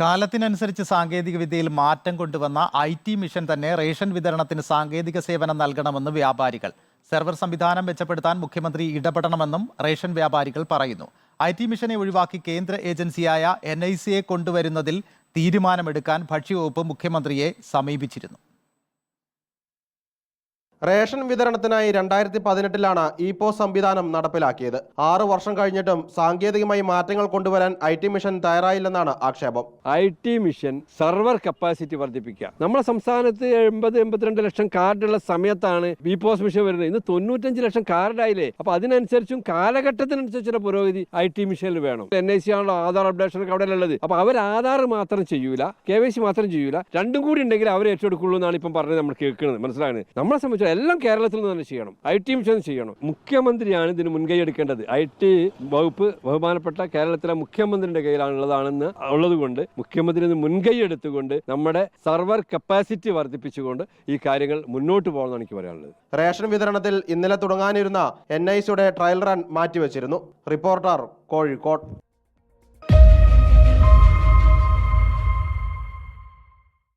കാലത്തിനനുസരിച്ച് സാങ്കേതിക വിദ്യയിൽ മാറ്റം കൊണ്ടുവന്ന ഐ ടി മിഷൻ തന്നെ റേഷൻ വിതരണത്തിന് സാങ്കേതിക സേവനം നൽകണമെന്ന് വ്യാപാരികൾ. സെർവർ സംവിധാനം മെച്ചപ്പെടുത്താൻ മുഖ്യമന്ത്രി ഇടപെടണമെന്നും റേഷൻ വ്യാപാരികൾ പറയുന്നു. ഐ ടി മിഷനെ ഒഴിവാക്കി കേന്ദ്ര ഏജൻസിയായ എൻ ഐ സിയെ കൊണ്ടുവരുന്നതിൽ തീരുമാനമെടുക്കാൻ ഭക്ഷ്യവകുപ്പ് മുഖ്യമന്ത്രിയെ സമീപിച്ചിരുന്നു. റേഷൻ വിതരണത്തിനായി രണ്ടായിരത്തി പതിനെട്ടിലാണ് ഇ പോസ് സംവിധാനം നടപ്പിലാക്കിയത്. ആറു വർഷം കഴിഞ്ഞിട്ടും സാങ്കേതികമായി മാറ്റങ്ങൾ കൊണ്ടുവരാൻ ഐ ടി മിഷൻ തയ്യാറായില്ലെന്നാണ് ആക്ഷേപം. I T mission server capacity വർദ്ധിപ്പിക്കുക. നമ്മുടെ സംസ്ഥാനത്ത് എൺപത് എൺപത്തിരണ്ട് ലക്ഷം കാർഡുള്ള സമയത്താണ് ബിപോസ് മിഷൻ വരുന്നത്. ഇന്ന് തൊണ്ണൂറ്റഞ്ച് ലക്ഷം കാർഡായില്ലേ? അപ്പൊ അതിനനുസരിച്ചും കാലഘട്ടത്തിനനുസരിച്ചുള്ള പുരോഗതി ഐ ടി മിഷനിൽ വേണം. എൻ ഐ സി ആണല്ലോ ആധാർ അപ്ഡേഷൻ അവിടെ ഉള്ളത് അപ്പൊ അവർ ആധാർ മാത്രം ചെയ്യൂല കെ വൈ സി മാത്രം ചെയ്യൂല. രണ്ടും കൂടി ഉണ്ടെങ്കിൽ അവർ ഏറ്റെടുക്കുള്ളൂ എന്നാണ് ഇപ്പം പറഞ്ഞത് നമ്മൾ കേൾക്കുന്നത്. മനസ്സിലാകുന്നത്? നമ്മളെ സംബന്ധിച്ച് എല്ലാം കേരളത്തിൽ നിന്ന് തന്നെ ചെയ്യണം. ഐ ടി മിഷൻ ചെയ്യണം. മുഖ്യമന്ത്രിയാണ് ഇതിന് മുൻകൈ എടുക്കേണ്ടത്. ഐ ടി വകുപ്പ് ബഹുമാനപ്പെട്ട കേരളത്തിലെ മുഖ്യമന്ത്രിയുടെ കയ്യിലാണുള്ളതാണെന്ന് ഉള്ളത് കൊണ്ട് മുഖ്യമന്ത്രി മുൻകൈ എടുത്തുകൊണ്ട് നമ്മുടെ സർവർ കപ്പാസിറ്റി വർദ്ധിപ്പിച്ചുകൊണ്ട് ഈ കാര്യങ്ങൾ മുന്നോട്ട് പോകണമെന്നാണ് എനിക്ക് പറയാനുള്ളത്. റേഷൻ വിതരണത്തിൽ ഇന്നലെ തുടങ്ങാനിരുന്ന എൻ ഐ സിയുടെ ട്രയൽ റൺ മാറ്റിവെച്ചിരുന്നു. റിപ്പോർട്ടർ കോഴിക്കോട്.